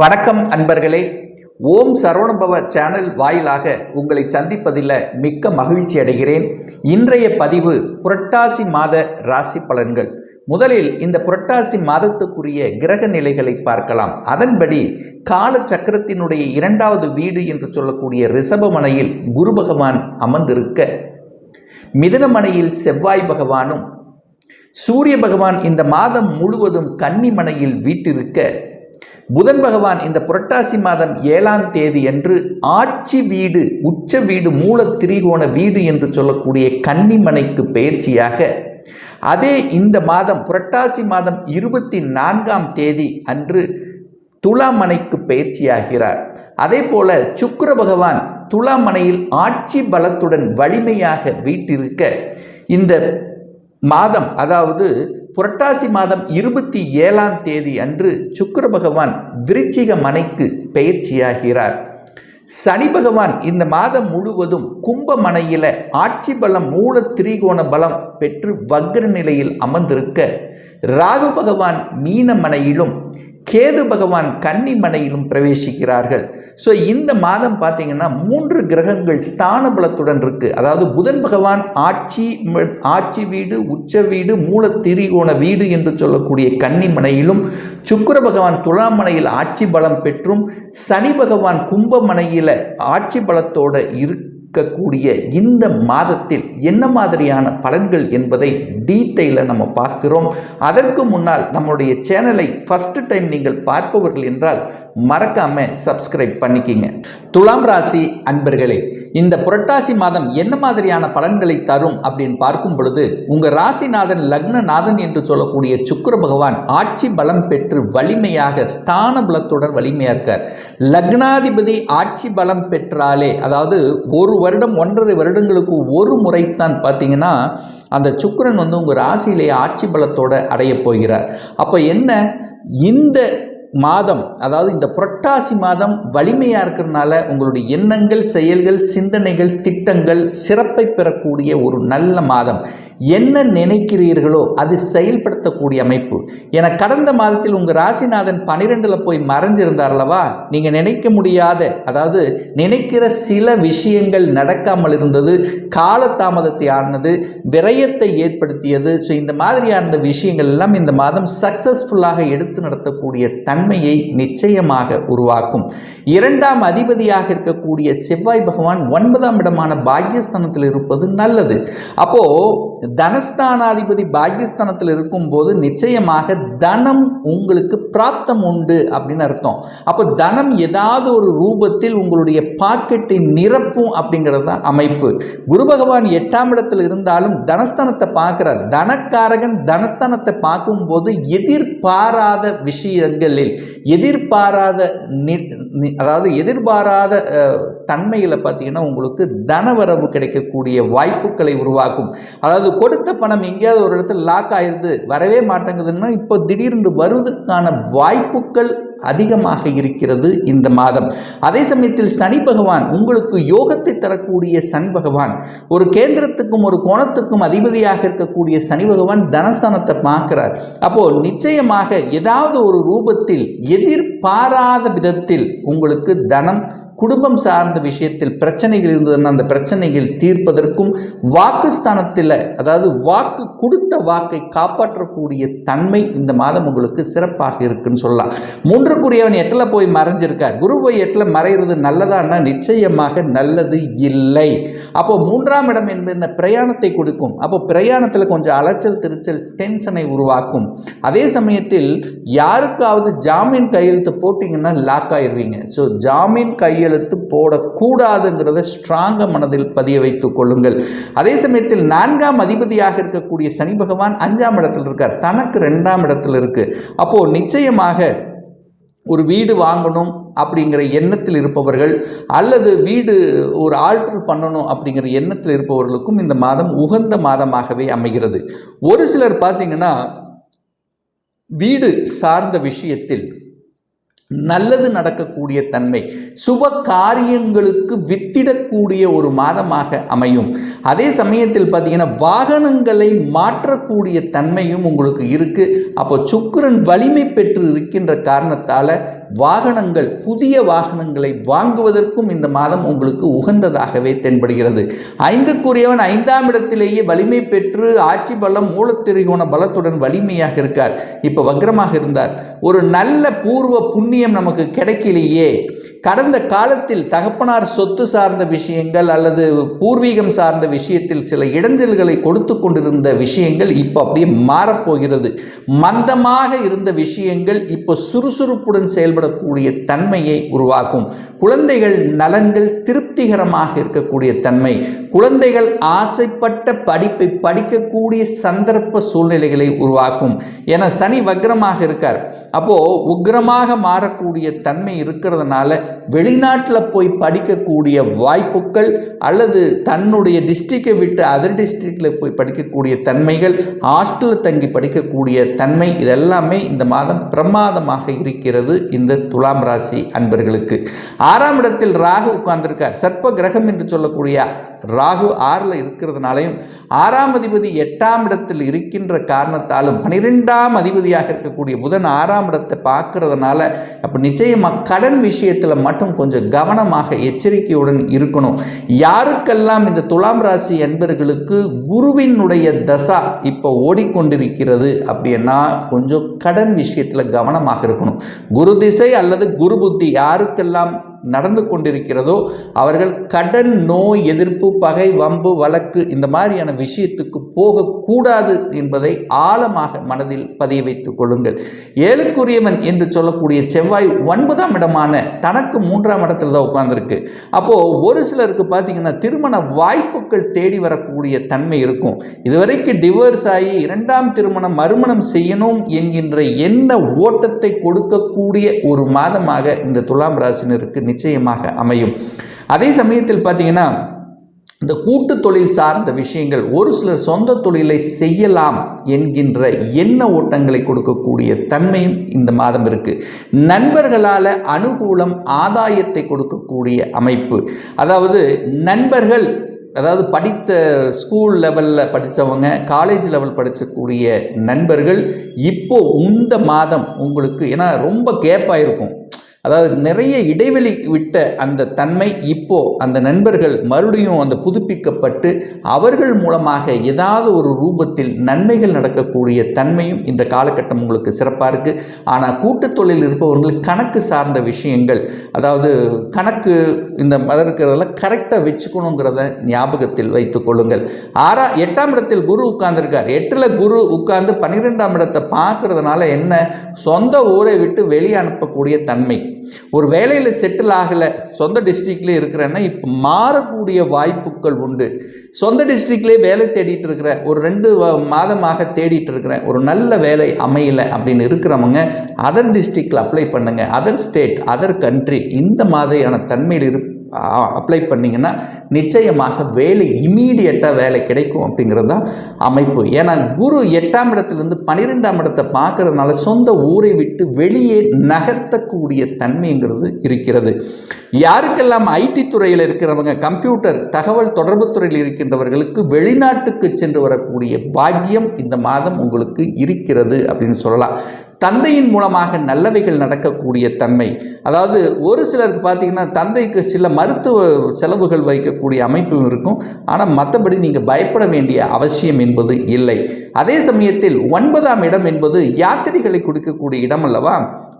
வணக்கம் அன்பர்களே. ஓம் சரவணபவ சேனல் வாயிலாக உங்களை சந்திப்பதில் மிக்க மகிழ்ச்சி அடைகிறேன். இன்றைய பதிவு புரட்டாசி மாத ராசி பலன்கள். முதலில் இந்த புரட்டாசி மாதத்துக்குரிய கிரக நிலைகளை பார்க்கலாம். அதன்படி கால சக்கரத்தினுடைய இரண்டாவது வீடு என்று சொல்லக்கூடிய ரிஷபமனையில் குரு பகவான் அமர்ந்திருக்க மிதனமனையில் செவ்வாய் பகவானும் சூரிய பகவான் இந்த மாதம் முழுவதும் கன்னிமனையில் வீட்டிருக்க புதன் பகவான் இந்த புரட்டாசி மாதம் ஏழாம் தேதி அன்று ஆட்சி வீடு உச்ச வீடு மூல திரிகோண வீடு என்று சொல்லக்கூடிய கன்னிமனைக்கு பயிற்சியாக அதே இந்த மாதம் புரட்டாசி மாதம் இருபத்தி நான்காம் தேதி அன்று துலாமனைக்கு பயிற்சியாகிறார் அதே போல சுக்கர பகவான் துலாமனையில் ஆட்சி பலத்துடன் வலிமையாக வீட்டிருக்க இந்த மாதம் அதாவது புரட்டாசி மாதம் இருபத்தி ஏழாம் தேதி அன்று சுக்கர பகவான் விருச்சிக மனைக்கு பயிற்சியாகிறார் சனி பகவான் இந்த மாதம் முழுவதும் கும்பமனையில் ஆட்சி பலம் மூல திரிகோண பலம் பெற்று வக்ர நிலையில் அமர்ந்திருக்க ராகு பகவான் மீனமனையிலும் கேது பகவான் கன்னிமனையிலும் பிரவேசிக்கிறார்கள். ஸோ இந்த மாதம் பார்த்தீங்கன்னா மூன்று கிரகங்கள் ஸ்தான பலத்துடன் இருக்குது அதாவது புதன் பகவான் ஆட்சி ஆட்சி வீடு உச்ச வீடு மூல திரிகோண வீடு என்று சொல்லக்கூடிய கன்னிமனையிலும் சுக்கர சுக்கிர பகவான் துலாமனையில் ஆட்சி பலம் பெற்றும் சனி பகவான் கும்பமனையில் ஆட்சி பலத்தோடு இரு இருக்கக்கூடிய இந்த மாதத்தில் என்ன மாதிரியான பலன்கள் என்பதை டீட்டெயிலில் நம்ம பார்க்கிறோம். அதற்கு முன்னால் நம்மளுடைய சேனலை ஃபஸ்ட்டு டைம் நீங்கள் பார்ப்பவர்கள் என்றால் மறக்காம சப்ஸ்கிரைப் பண்ணிக்கிங்க. துலாம் ராசி அன்பர்களே இந்த புரட்டாசி மாதம் என்ன மாதிரியான பலன்களை தரும் அப்படின்னு பார்க்கும் பொழுது உங்கள் ராசிநாதன் லக்னநாதன் என்று சொல்லக்கூடிய சுக்கர பகவான் ஆட்சி பலம் பெற்று வலிமையாக ஸ்தான பலத்துடன் வலிமையாக இருக்கார். லக்னாதிபதி ஆட்சி பலம் பெற்றாலே அதாவது ஒரு வருடம் ஒன்றரை வருடங்களுக்கு ஒரு முறைத்தான் பார்த்தீங்கன்னா அந்த சுக்கரன் வந்து உங்கள் ராசியிலே ஆட்சி பலத்தோடு அடையப் போகிறார். அப்போ என்ன? இந்த மாதம் அதாவது இந்த புரட்டாசி மாதம் வலிமையாக இருக்கிறதுனால உங்களுடைய எண்ணங்கள் செயல்கள் சிந்தனைகள் திட்டங்கள் சிறப்பை பெறக்கூடிய ஒரு நல்ல மாதம். என்ன நினைக்கிறீர்களோ அது செயல்படுத்தக்கூடிய அமைப்பு. என கடந்த மாதத்தில் உங்கள் ராசிநாதன் பனிரெண்டில் போய் மறைஞ்சிருந்தார் அல்லவா? நீங்கள் நினைக்க முடியாத அதாவது நினைக்கிற சில விஷயங்கள் நடக்காமல் இருந்தது காலதாமதத்தை ஆனது விரயத்தை ஏற்படுத்தியது. ஸோ இந்த மாதிரியான விஷயங்கள் எல்லாம் இந்த மாதம் சக்ஸஸ்ஃபுல்லாக எடுத்து நடத்தக்கூடிய நன்மையை நிச்சயமாக உருவாக்கும். இரண்டாம் அதிபதியாக இருக்கக்கூடிய செவ்வாய் பகவான் ஒன்பதாம் இடமான பாக்கியஸ்தானத்தில் இருப்பது நல்லது. அப்போ தனஸ்தானாதிபதி பாக்கியஸ்தானத்தில் இருக்கும்போது நிச்சயமாக தனம் உங்களுக்கு பிராப்தம் உண்டு அப்படின்னு அர்த்தம். அப்போ தனம் ஏதாவது ஒரு ரூபத்தில் உங்களுடைய பாக்கெட்டை நிரப்பும் அப்படிங்கிறது தான் அமைப்பு. குரு பகவான் எட்டாம் இடத்தில் இருந்தாலும் தனஸ்தானத்தை பார்க்குறார். தனக்காரகன் தனஸ்தானத்தை பார்க்கும்போது எதிர்பாராத விஷயங்களில் எதிர்பாராத அதாவது எதிர்பாராத தன்மையில் பார்த்தீங்கன்னா உங்களுக்கு தனவரவு கிடைக்கக்கூடிய வாய்ப்புகளை உருவாக்கும். அதாவது கொடுத்த பணம் எங்கேயாவது ஒரு இடத்துல லாக் ஆயிடுது வரவே மாட்டேங்குதுன்னா இப்போ திடீர்னு வருவதற்கான வாய்ப்புகள் அதிகமாக இருக்கிறது இந்த மாதம். அதே சமயத்தில் சனி பகவான் உங்களுக்கு யோகத்தை தரக்கூடிய சனி பகவான் ஒரு கேந்திரத்துக்கும் ஒரு கோணத்துக்கும் அதிபதியாக இருக்கக்கூடிய சனி பகவான் தனஸ்தானத்தை பார்க்கிறார். அப்போ நிச்சயமாக ஏதாவது ஒரு ரூபத்தில் எதிர்பாராத விதத்தில் உங்களுக்கு தனம் குடும்பம் சார்ந்த விஷயத்தில் பிரச்சனைகள் இருந்ததுன்னா அந்த பிரச்சனைகள் தீர்ப்பதற்கும் வாக்குஸ்தானத்தில் அதாவது வாக்கு கொடுத்த வாக்கை காப்பாற்றக்கூடிய தன்மை இந்த மாதம் உங்களுக்கு சிறப்பாக இருக்குன்னு சொல்லலாம். மூன்று மூன்றுக்குரியவன் எட்டில் போய் மறைஞ்சிருக்கார். குரு போய் எட்டில் மறைகிறது நல்லதான்னா நிச்சயமாக நல்லது இல்லை. அப்போ மூன்றாம் இடம் என்பது பிரயாணத்தை கொடுக்கும். அப்போ பிரயாணத்தில் கொஞ்சம் அலைச்சல் திருச்சல் டென்ஷனை உருவாக்கும். அதே சமயத்தில் யாருக்காவது ஜாமீன் கையெழுத்து போட்டிங்கன்னா லாக் ஆயிடுவீங்க. ஸோ ஜாமீன் கையெழுத்து போடக்கூடாதுங்கிறத ஸ்ட்ராங்காக மனதில் பதிய வைத்துக் கொள்ளுங்கள். அதே சமயத்தில் நான்காம் அதிபதியாக இருக்கக்கூடிய சனி பகவான் அஞ்சாம் இடத்தில் இருக்கார். தனக்கு ரெண்டாம் இடத்தில் இருக்குது அப்போது நிச்சயமாக ஒரு வீடு வாங்கணும் அப்படிங்கிற எண்ணத்தில் இருப்பவர்கள் அல்லது வீடு ஒரு ஆல்டர் பண்ணணும் அப்படிங்கிற எண்ணத்தில் இருப்பவர்களுக்கும் இந்த மாதம் உகந்த மாதமாகவே அமைகிறது. ஒரு சிலர் பார்த்தீங்கன்னா வீடு சார்ந்த விஷயத்தில் நல்லது நடக்கக்கூடிய தன்மை. சுப காரியங்களுக்கு வித்திடக்கூடிய ஒரு மாதமாக அமையும். அதே சமயத்தில் பார்த்தீங்கன்னா வாகனங்களை மாற்றக்கூடிய தன்மையும் உங்களுக்கு இருக்குது அப்போ சுக்கிரன் வலிமை பெற்று இருக்கின்ற காரணத்தால் வாகனங்கள் புதிய வாகனங்களை வாங்குவதற்கும் இந்த மாதம் உங்களுக்கு உகந்ததாகவே தென்படுகிறது. ஐந்துக்குரியவன் ஐந்தாம் இடத்திலேயே வலிமை பெற்று ஆட்சி பலம் மூலத்திரிகோண பலத்துடன் வலிமையாக இருக்கார். இப்போ வக்ரமாக இருந்தார். ஒரு நல்ல பூர்வ புண்ணிய புண்ணியம் நமக்கு கிடைக்கலையே. கடந்த காலத்தில் தகப்பனார் சொத்து சார்ந்த விஷயங்கள் அல்லது பூர்வீகம் சார்ந்த விஷயத்தில் சில இடைஞ்சல்களை கொடுத்து கொண்டிருந்த விஷயங்கள் இப்போ அப்படியே மாறப்போகிறது. மந்தமாக இருந்த விஷயங்கள் இப்போ சுறுசுறுப்புடன் செயல்படக்கூடிய தன்மையை உருவாக்கும். குழந்தைகள் நலன்கள் திருப்திகரமாக இருக்கக்கூடிய தன்மை. குழந்தைகள் ஆசைப்பட்ட படிப்பை படிக்கக்கூடிய சந்தர்ப்ப சூழ்நிலைகளை உருவாக்கும். என சனி வக்ரமாக இருக்கார். அப்போ உக்ரமாக மாறக்கூடிய தன்மை இருக்கிறதுனால வெளிநாட்டில் போய் படிக்கக்கூடிய வாய்ப்புகள் அல்லது தன்னுடைய டிஸ்ட்ரிக்டை விட்டு அதர் டிஸ்ட்ரிக்டில் போய் படிக்கக்கூடிய தன்மைகள் ஹாஸ்டலில் தங்கி படிக்கக்கூடிய தன்மை இதெல்லாமே இந்த மாதம் பிரமாதமாக இருக்கிறது இந்த துலாம் ராசி அன்பர்களுக்கு. ஆறாம் இடத்தில் ராகு உட்கார்ந்திருக்கார். சர்ப்ப கிரகம் என்று சொல்லக்கூடிய ராகு ஆறில் இருக்கிறதுனாலையும் ஆறாம் அதிபதி எட்டாம் இடத்தில் இருக்கின்ற காரணத்தாலும் பனிரெண்டாம் அதிபதியாக இருக்கக்கூடிய புதன் ஆறாம் இடத்தை பார்க்கறதுனால அப்போ நிச்சயமாக கடன் விஷயத்தில் மட்டும் கொஞ்சம் கவனமாக எச்சரிக்கையுடன் இருக்கணும். யாருக்கெல்லாம் இந்த துலாம் ராசி என்பர்களுக்கு குருவினுடைய தசா இப்போ ஓடிக்கொண்டிருக்கிறது அப்படின்னா கொஞ்சம் கடன் விஷயத்தில் கவனமாக இருக்கணும். குரு திசை அல்லது குரு புத்தி யாருக்கெல்லாம் நடந்து கொண்டிருக்கிறதோ அவர்கள் கடன் நோய் எதிர்ப்பு பகை வம்பு வழக்கு இந்த மாதிரியான விஷயத்துக்கு போகக்கூடாது என்பதை ஆழமாக மனதில் பதிய வைத்துக் கொள்ளுங்கள். ஏழுக்குரியவன் என்று சொல்லக்கூடிய செவ்வாய் ஒன்பதாம் இடமான தனக்கு மூன்றாம் இடத்துல தான் உட்கார்ந்துருக்கு. அப்போது ஒரு சிலருக்கு பார்த்தீங்கன்னா திருமண வாய்ப்புகள் தேடி வரக்கூடிய தன்மை இருக்கும். இதுவரைக்கும் டிவோர்ஸ் ஆகி இரண்டாம் திருமணம் மறுமணம் செய்யணும் என்கின்ற எண்ண ஓட்டத்தை கொடுக்கக்கூடிய ஒரு மாதமாக இந்த துலாம் ராசினருக்கு நிச்சயமாக அமையும். அதே சமயத்தில் பார்த்தீங்கன்னா இந்த கூட்டு தொழில் சார்ந்த விஷயங்கள் ஒரு சிலர் சொந்த தொழிலை செய்யலாம் என்கின்ற எண்ண ஓட்டங்களை கொடுக்கக்கூடிய தன்மையும் இந்த மாதம் இருக்கு. நண்பர்களால் அனுகூலம் ஆதாயத்தை கொடுக்கக்கூடிய அமைப்பு. அதாவது நண்பர்கள் அதாவது படித்த ஸ்கூல் லெவலில் படித்தவங்க காலேஜ் லெவல் படிக்கக்கூடிய நண்பர்கள் இப்போது இந்த மாதம் உங்களுக்கு ஏன்னா ரொம்ப கேப்பாக இருக்கும் அதாவது நிறைய இடைவெளி விட்ட அந்த தன்மை இப்போ அந்த நண்பர்கள் மறுபடியும் அந்த புதுப்பிக்கப்பட்டு அவர்கள் மூலமாக ஏதாவது ஒரு ரூபத்தில் நன்மைகள் நடக்கக்கூடிய தன்மையும் இந்த காலகட்டம் உங்களுக்கு சிறப்பாக இருக்குது ஆனால் கூட்டுத் தொழில் இருப்பவர்களுக்கு கணக்கு சார்ந்த விஷயங்கள் அதாவது கணக்கு இந்த மதம் இருக்கிறதெல்லாம் கரெக்டாக வச்சுக்கணுங்கிறத ஞாபகத்தில் வைத்துக் கொள்ளுங்கள். ஆறா எட்டாம் இடத்தில் குரு உட்கார்ந்துருக்கார். எட்டில் குரு உட்கார்ந்து பன்னிரெண்டாம் இடத்தை பார்க்கறதுனால என்ன? சொந்த ஊரை விட்டு வெளியே அனுப்பக்கூடிய தன்மை. ஒரு வேலையில் செட்டில் ஆகலை சொந்த டிஸ்ட்ரிக்ட்லேயே இருக்கிறேன்னா இப்போ மாறக்கூடிய வாய்ப்புகள் உண்டு. சொந்த டிஸ்ட்ரிக்ட்லேயே வேலை தேடிட்டு இருக்கிற ஒரு ரெண்டு மாதமாக தேடிட்டு இருக்கிறேன் ஒரு நல்ல வேலை அமையலை அப்படின்னு இருக்கிறவங்க அதர் டிஸ்ட்ரிக்டில் அப்ளை பண்ணுங்க. அதர் ஸ்டேட் அதர் கண்ட்ரி இந்த மாதிரியான தன்மையில் இருப்ப அப்ளை பண்ணிங்கன்னா நிச்சயமாக வேலை இமீடியட்டாக வேலை கிடைக்கும் அப்படிங்கிறது தான் அமைப்பு. ஏன்னா குரு எட்டாம் இடத்துலேருந்து பன்னிரெண்டாம் இடத்தை பார்க்கறதுனால சொந்த ஊரை விட்டு வெளியே நகர்த்தக்கூடிய தன்மைங்கிறது இருக்கிறது. யாருக்கெல்லாம் ஐடி துறையில் இருக்கிறவங்க கம்ப்யூட்டர் தகவல் தொடர்பு துறையில் இருக்கின்றவர்களுக்கு வெளிநாட்டுக்கு சென்று வரக்கூடிய பாக்கியம் இந்த மாதம் உங்களுக்கு இருக்கிறது அப்படின்னு சொல்லலாம். தந்தையின் மூலமாக நல்லவைகள் நடக்கக்கூடிய தன்மை. அதாவது ஒரு சிலருக்கு பார்த்தீங்கன்னா தந்தைக்கு சில மருத்துவ செலவுகள் வைக்கக்கூடிய அமைப்பும் இருக்கும். ஆனால் மற்றபடி நீங்கள் பயப்பட வேண்டிய அவசியம் என்பது இல்லை. அதே சமயத்தில் ஒன்பதாம் இடம் என்பது யாத்திரைகளை கொடுக்கக்கூடிய இடம் அல்லவா?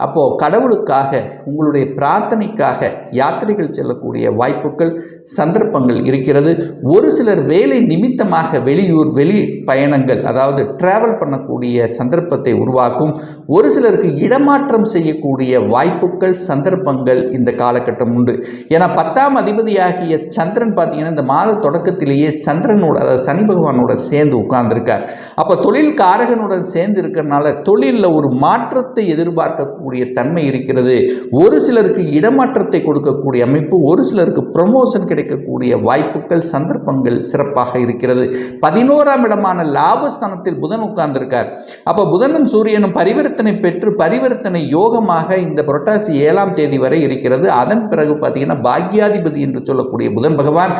அப்போது கடவுளுக்காக உங்களுடைய பிரார்த்தனைக்காக யாத்திரைகள் செல்லக்கூடிய வாய்ப்புகள் சந்தர்ப்பங்கள் இருக்கிறது. ஒரு சிலர் வேலை நிமித்தமாக வெளியூர் வெளி பயணங்கள் அதாவது டிராவல் பண்ணக்கூடிய சந்தர்ப்பத்தை உருவாக்கும். ஒரு சிலருக்கு இடமாற்றம் செய்யக்கூடிய வாய்ப்புகள் சந்தர்ப்பங்கள் இந்த காலகட்டம் உண்டு. ஏன்னா பத்தாம் அதிபதியாகிய சந்திரன் பார்த்தீங்கன்னா இந்த மாத தொடக்கத்திலேயே சந்திரனோட அதாவது சனி பகவானோட சேர்ந்து உட்கார்ந்துருக்கார். அப்போ தொழில் காரகனுடன் சேர்ந்து இருக்கிறனால தொழிலில் ஒரு மாற்றத்தை எதிர்பார்க்கக்கூடிய தன்மை இருக்கிறது. ஒரு சிலருக்கு இடமாற்றத்தை கொடுக்கக்கூடிய அமைப்பு ஒரு சிலருக்கு ப்ரமோஷன் கிடைக்கக்கூடிய வாய்ப்புகள் சந்தர்ப்பங்கள் சிறப்பாக இருக்கிறது. பதினோராம் இடமான லாபஸ்தானத்தில் புதன் உட்கார்ந்திருக்கார். அப்போ புதனும் சூரியனும் பரிவர்த்தனை பரிவர்த்தனை பெற்று பரிவர்த்தனை யோகமாக இந்த புரட்டாசி ஏழாம் தேதி வரை இருக்கிறது. அதன் பிறகு பார்த்தீங்கன்னா பாக்யாதிபதி என்று சொல்லக்கூடிய புதன் பகவான்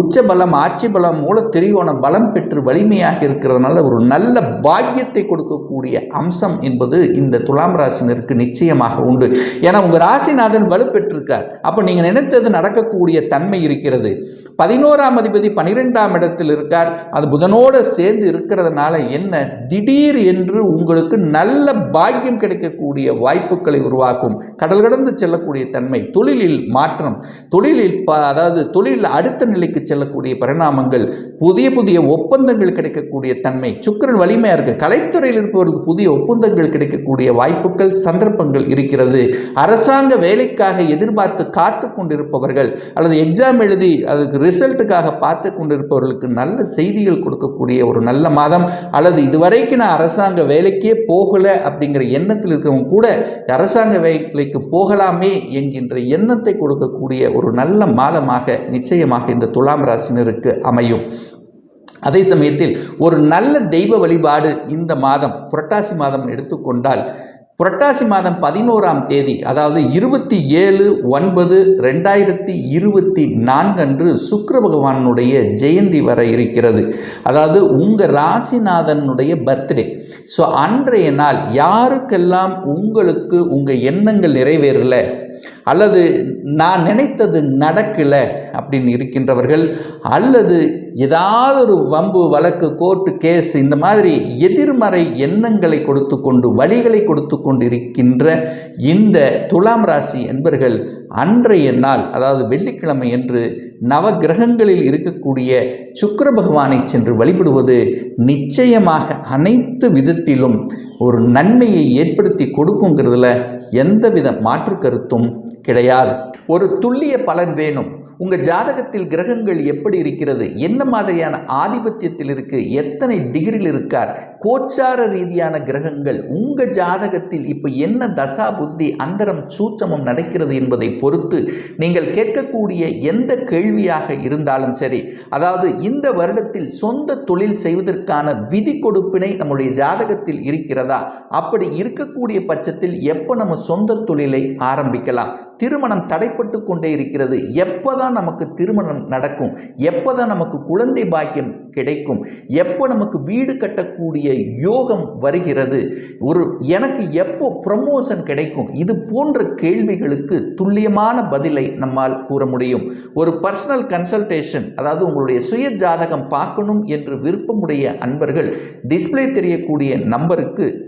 உச்ச பலம் ஆட்சி பலம் மூல திரிகோண பலம் பெற்று வலிமையாக இருக்கிறதுனால ஒரு நல்ல பாக்கியத்தை கொடுக்கக்கூடிய அம்சம் என்பது இந்த துலாம் ராசினருக்கு நிச்சயமாக உண்டு. ஏன்னா உங்கள் ராசிநாதன் வலுப்பெற்றிருக்கார். அப்போ நீங்கள் நினைத்தது நடக்கக்கூடிய தன்மை இருக்கிறது. பதினோராம் அதிபதி பனிரெண்டாம் இடத்தில் இருக்கார். அது புதனோடு சேர்ந்து இருக்கிறதுனால என்ன? திடீர் என்று உங்களுக்கு நல்ல பாக்கியம் கிடைக்கக்கூடிய வாய்ப்புகளை உருவாக்கும். கடல் கடந்து செல்லக்கூடிய தன்மை தொழிலில் மாற்றம் தொழிலில் ப அதாவது தொழிலில் அடுத்த நிலைக்கு செல்லக்கூடிய பரிணாமங்கள் புதிய புதிய ஒப்பந்தங்கள் கிடைக்கக்கூடிய தன்மை சுக்கிரன் வலிமையாக இருக்குது கலைத்துறையில் இருப்பவர்களுக்கு புதிய ஒப்பந்தங்கள் கிடைக்கக்கூடிய வாய்ப்புகள் சந்தர்ப்பங்கள் இருக்கிறது. அரசாங்க வேலைக்காக எதிர்பார்த்து காத்து கொண்டிருப்பவர்கள் அல்லது எக்ஸாம் எழுதி அதுக்கு ரிசல்ட்டுக்காக பார்த்து கொண்டிருப்பவர்களுக்கு நல்ல செய்திகள் கொடுக்கக்கூடிய ஒரு நல்ல மாதம். அல்லது இதுவரைக்கும் நான் அரசாங்க வேலைக்கே போகலை அப்படிங்கிற எண்ணத்தில் இருக்கிறவங்க கூட அரசாங்க வேலைக்கு போகலாமே என்கின்ற எண்ணத்தை கொடுக்கக்கூடிய ஒரு நல்ல மாதமாக நிச்சயமாக இந்த துலாம் ராசினருக்கு அமையும். அதே சமயத்தில் ஒரு நல்ல தெய்வ வழிபாடு இந்த மாதம் புரட்டாசி மாதம் எடுத்துக்கொண்டால் புரட்டாசி மாதம் பதினோராம் தேதி அதாவது இருபத்தி ஏழு ஒன்பது ரெண்டாயிரத்தி இருபத்தி நான்கு அன்று சுக்கர பகவானுடைய ஜெயந்தி வர இருக்கிறது. அதாவது உங்கள் ராசிநாதனுடைய பர்த்டே ஸோ அன்றைய நாள் யாருக்கெல்லாம் உங்களுக்கு உங்கள் எண்ணங்கள் நிறைவேறலை? அல்லது நான் நினைத்தது நடக்கலை அப்படின்னு இருக்கின்றவர்கள் அல்லது ஏதாவது ஒரு வம்பு வழக்கு கோர்ட்டு கேஸ் இந்த மாதிரி எதிர்மறை எண்ணங்களை கொடுத்து கொண்டு வழிகளை கொடுத்து கொண்டு இருக்கின்ற இந்த துலாம் ராசி என்பர்கள் அன்றைய நாள் அதாவது வெள்ளிக்கிழமை என்று நவகிரகங்களில் இருக்கக்கூடிய சுக்கர பகவானை சென்று வழிபடுவது நிச்சயமாக அனைத்து விதத்திலும் ஒரு நன்மையை ஏற்படுத்தி கொடுக்குங்கிறதுல எந்தவித மாற்று கருத்தும் கிடையாது. ஒரு துல்லிய பலன் வேணும். உங்கள் ஜாதகத்தில் கிரகங்கள் எப்படி இருக்கிறது? என்ன மாதிரியான ஆதிபத்தியத்தில் இருக்குது எத்தனை டிகிரியில் இருக்கார்? கோச்சார ரீதியான கிரகங்கள் உங்கள் ஜாதகத்தில் இப்போ என்ன தசா புத்தி அந்தரம் சூட்சமம் நடக்கிறது என்பதை பொறுத்து நீங்கள் கேட்கக்கூடிய எந்த கேள்வியாக இருந்தாலும் சரி அதாவது இந்த வருடத்தில் சொந்த தொழில் செய்வதற்கான விதி கொடுப்பினை நம்முடைய ஜாதகத்தில் இருக்கிறதா? அப்படி இருக்கக்கூடிய பட்சத்தில் எப்போ நம்ம சொந்த தொழிலை ஆரம்பிக்கலாம்? திருமணம் தடைப்பட்டு கொண்டே இருக்கிறது. எப்போதான் நமக்கு திருமணம் நடக்கும் எப்போ தான் நமக்கு குழந்தை பாக்கியம் கிடைக்கும் எப்போ நமக்கு வீடு கட்டக்கூடிய யோகம் வருகிறது ஒரு எனக்கு எப்போ ப்ரமோஷன் கிடைக்கும் இது போன்ற கேள்விகளுக்கு துல்லியமான பதிலை நம்மால் கூற முடியும். ஒரு பர்சனல் கன்சல்டேஷன் அதாவது உங்களுடைய சுய ஜாதகம் பார்க்கணும் என்று விருப்பமுடைய அன்பர்கள் டிஸ்பிளே தெரியக்கூடிய நம்பருக்கு